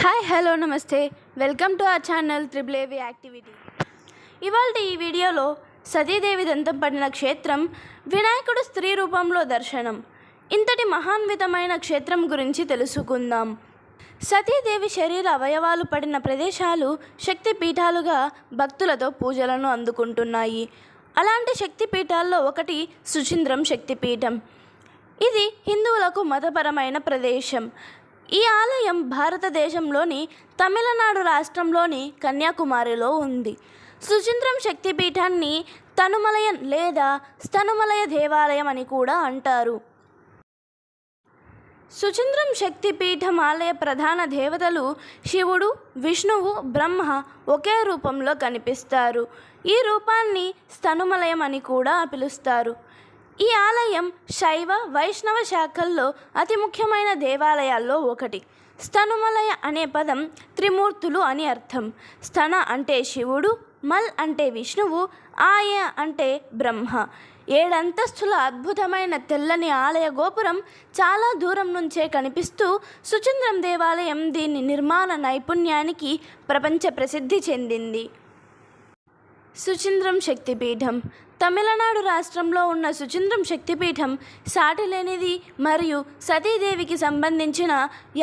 Hi hello నమస్తే. Welcome to our channel triple AV activity. ఇవాళ ఈ వీడియోలో సతీదేవి దంతం పడిన క్షేత్రం వినాయకుడు స్త్రీ రూపంలో దర్శనం. ఇంతటి మహాన్వితమైన క్షేత్రం గురించి తెలుసుకుందాం. సతీదేవి శరీర అవయవాలు పడిన ప్రదేశాలు శక్తి పీఠాలుగా భక్తులతో పూజలను అందుకుంటున్నాయి. అలాంటి శక్తి పీఠాల్లో ఒకటి సుచింద్రం శక్తిపీఠం. ఇది హిందువులకు మతపరమైన ప్రదేశం. ఈ ఆలయం భారతదేశంలోని తమిళనాడు రాష్ట్రంలోని కన్యాకుమారిలో ఉంది. సుచింద్రం శక్తిపీఠాన్ని తనుమలయన్ లేదా స్తనుమలయ దేవాలయం అని కూడా అంటారు. సుచింద్రం శక్తిపీఠం ఆలయ ప్రధాన దేవతలు శివుడు విష్ణువు బ్రహ్మ ఒకే రూపంలో కనిపిస్తారు. ఈ రూపాన్ని స్తనుమలయం అని కూడా పిలుస్తారు. ఈ ఆలయం శైవ వైష్ణవ శాఖల్లో అతి ముఖ్యమైన దేవాలయాల్లో ఒకటి. స్తనుమలయ అనే పదం త్రిమూర్తులు అని అర్థం. స్తన అంటే శివుడు మల్ అంటే విష్ణువు ఆయ అంటే బ్రహ్మ. ఏడంతస్తుల అద్భుతమైన తెల్లని ఆలయ గోపురం చాలా దూరం నుంచే కనిపిస్తూ సుచంద్రం దేవాలయం దీని నిర్మాణ నైపుణ్యానికి ప్రపంచ ప్రసిద్ధి చెందింది. సుచింద్రం శక్తిపీఠం. తమిళనాడు రాష్ట్రంలో ఉన్న సుచింద్రం శక్తిపీఠం సాటిలేనిది మరియు సతీదేవికి సంబంధించిన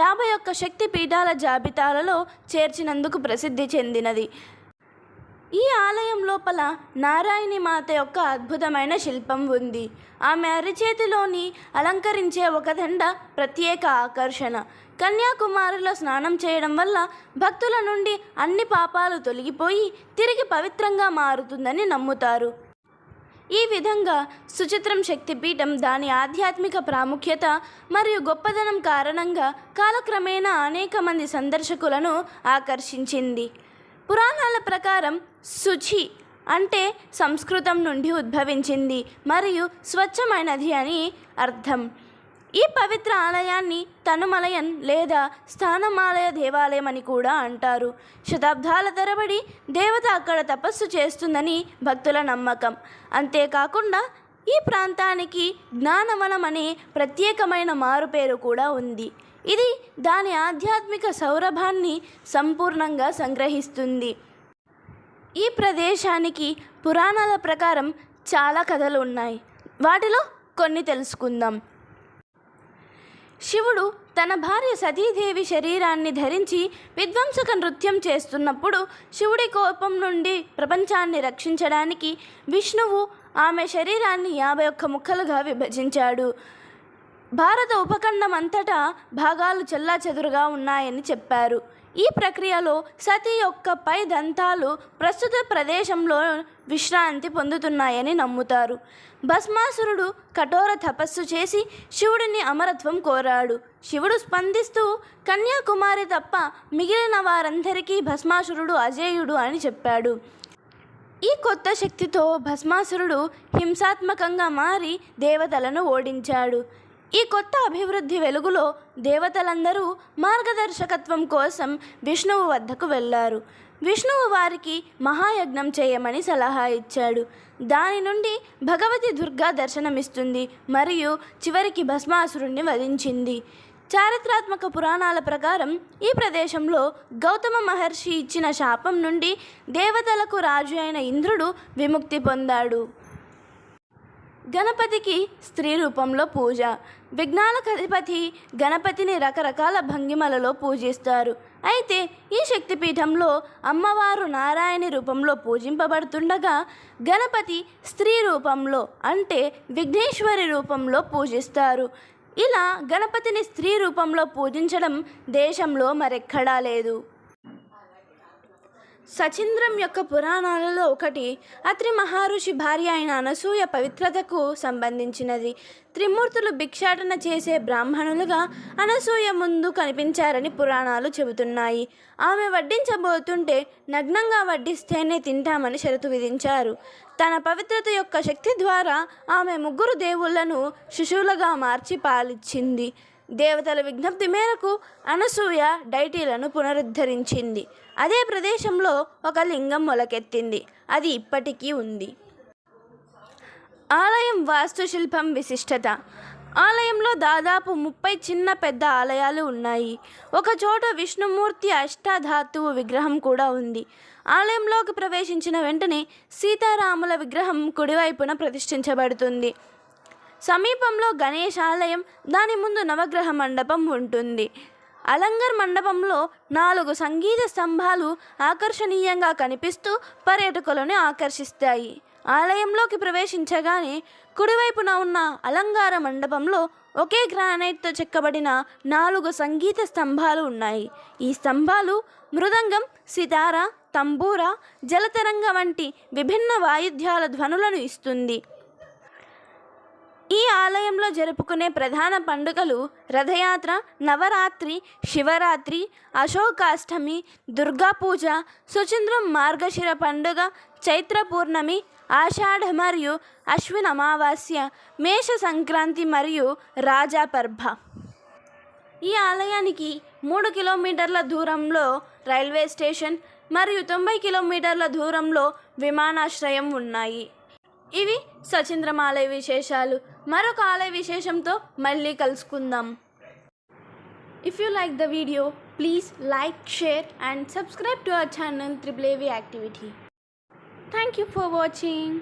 యాభై ఒక్క శక్తిపీఠాల జాబితాలలో చేర్చినందుకు ప్రసిద్ధి చెందినది. ఈ ఆలయం లోపల నారాయణి మాత యొక్క అద్భుతమైన శిల్పం ఉంది. ఆమె అరిచేతిలోని అలంకరించే ఒక దండ ప్రత్యేక ఆకర్షణ. కన్యాకుమారిలో స్నానం చేయడం వల్ల భక్తుల నుండి అన్ని పాపాలు తొలగిపోయి తిరిగి పవిత్రంగా మారుతుందని నమ్ముతారు. ఈ విధంగా సుచిత్రం శక్తిపీఠం దాని ఆధ్యాత్మిక ప్రాముఖ్యత మరియు గొప్పదనం కారణంగా కాలక్రమేణా అనేక మంది సందర్శకులను ఆకర్షించింది. పురాణాల ప్రకారం శుచి అంటే సంస్కృతం నుండి ఉద్భవించింది మరియు స్వచ్ఛమైనది అని అర్థం. ఈ పవిత్ర ఆలయాన్ని తనుమలయన్ లేదా స్థానమాలయ దేవాలయం అని కూడా అంటారు. శతాబ్దాల తరబడి దేవత అక్కడ తపస్సు చేస్తుందని భక్తుల నమ్మకం. అంతేకాకుండా ఈ ప్రాంతానికి జ్ఞానవనం అనే ప్రత్యేకమైన మారుపేరు కూడా ఉంది. ఇది దాని ఆధ్యాత్మిక సౌరభాన్ని సంపూర్ణంగా సంగ్రహిస్తుంది. ఈ ప్రదేశానికి పురాణాల ప్రకారం చాలా కథలు ఉన్నాయి వాటిలో కొన్ని తెలుసుకుందాం. శివుడు తన భార్య సతీదేవి శరీరాన్ని ధరించి విధ్వంసక నృత్యం చేస్తున్నప్పుడు శివుడి కోపం నుండి ప్రపంచాన్ని రక్షించడానికి విష్ణువు ఆమె శరీరాన్ని యాభై ఒక్క ముక్కలుగా విభజించాడు. భారత ఉపఖండం అంతటా భాగాలు చెల్లాచెదురుగా ఉన్నాయని చెప్పారు. ఈ ప్రక్రియలో సతి యొక్క పై దంతాలు ప్రస్తుత ప్రదేశంలో విశ్రాంతి పొందుతున్నాయని నమ్ముతారు. భస్మాసురుడు కఠోర తపస్సు చేసి శివుడిని అమరత్వం కోరాడు. శివుడు స్పందిస్తూ కన్యాకుమారి తప్ప మిగిలిన వారందరికీ భస్మాసురుడు అజేయుడు అని చెప్పాడు. ఈ కొత్త శక్తితో భస్మాసురుడు హింసాత్మకంగా మారి దేవతలను ఓడించాడు. ఈ కొత్త అభివృద్ధి వెలుగులో దేవతలందరూ మార్గదర్శకత్వం కోసం విష్ణువు వద్దకు వెళ్ళారు. విష్ణువు వారికి మహాయజ్ఞం చేయమని సలహా ఇచ్చాడు. దాని నుండి భగవతి దుర్గా దర్శనమిస్తుంది మరియు చివరికి భస్మాసురుణ్ణి వధించింది. చారిత్రాత్మక పురాణాల ప్రకారం ఈ ప్రదేశంలో గౌతమ మహర్షి ఇచ్చిన శాపం నుండి దేవతలకు రాజు అయిన ఇంద్రుడు విముక్తి పొందాడు. గణపతికి స్త్రీ రూపంలో పూజ. విఘ్నాలకు అధిపతి గణపతిని రకరకాల భంగిమలలో పూజిస్తారు. అయితే ఈ శక్తిపీఠంలో అమ్మవారు నారాయణి రూపంలో పూజింపబడుతుండగా గణపతి స్త్రీ రూపంలో అంటే విఘ్నేశ్వరి రూపంలో పూజిస్తారు. ఇలా గణపతిని స్త్రీ రూపంలో పూజించడం దేశంలో మరెక్కడా లేదు. సచింద్రం యొక్క పురాణాలలో ఒకటి అత్రి మహర్షి భార్య అయిన అనసూయ పవిత్రతకు సంబంధించినది. త్రిమూర్తులు భిక్షాటన చేసే బ్రాహ్మణులుగా అనసూయ ముందు కనిపించారని పురాణాలు చెబుతున్నాయి. ఆమె వడ్డించబోతుంటే నగ్నంగా వడ్డిస్తేనే తింటామని షరతు విధించారు. తన పవిత్రత యొక్క శక్తి ద్వారా ఆమె ముగ్గురు దేవుళ్ళను శిశువులుగా మార్చి పాలిచ్చింది. దేవతల విజ్ఞప్తి మేరకు అనసూయ డైటీలను పునరుద్ధరించింది. అదే ప్రదేశంలో ఒక లింగం మొలకెత్తింది. అది ఇప్పటికీ ఉంది. ఆలయం వాస్తుశిల్పం విశిష్టత. ఆలయంలో దాదాపు ముప్పై చిన్న పెద్ద ఆలయాలు ఉన్నాయి. ఒకచోట విష్ణుమూర్తి అష్టాధాతువు విగ్రహం కూడా ఉంది. ఆలయంలోకి ప్రవేశించిన వెంటనే సీతారాముల విగ్రహం కుడివైపున ప్రతిష్ఠించబడుతుంది. సమీపంలో గణేష్ ఆలయం దాని ముందు నవగ్రహ మండపం ఉంటుంది. అలంగర్ మండపంలో నాలుగు సంగీత స్తంభాలు ఆకర్షణీయంగా కనిపిస్తూ పర్యాటకులను ఆకర్షిస్తాయి. ఆలయంలోకి ప్రవేశించగానే కుడివైపున ఉన్న అలంకార మండపంలో ఒకే గ్రానైట్తో చెక్కబడిన నాలుగు సంగీత స్తంభాలు ఉన్నాయి. ఈ స్తంభాలు మృదంగం సితార తంబూర జలతరంగ వంటి విభిన్న వాయిద్యాల ధ్వనులను ఇస్తుంది. ఈ ఆలయంలో జరుపుకునే ప్రధాన పండుగలు రథయాత్ర నవరాత్రి శివరాత్రి అశోకాష్టమి దుర్గా పూజ సుచంద్రం మార్గశిర పండుగ చైత్ర పూర్ణమి ఆషాఢ మరియు అశ్విన్ అమావాస్య మేష సంక్రాంతి మరియు రాజా పర్భ. ఈ ఆలయానికి మూడు కిలోమీటర్ల దూరంలో రైల్వే స్టేషన్ మరియు తొంభై కిలోమీటర్ల దూరంలో విమానాశ్రయం ఉన్నాయి. ఇవి సచింద్రమాలయ ఆలయ విశేషాలు. మరొక ఆలయ విశేషంతో మళ్ళీ కలుసుకుందాం. If you like the video please like share and subscribe to our channel triple AV activity thank you for watching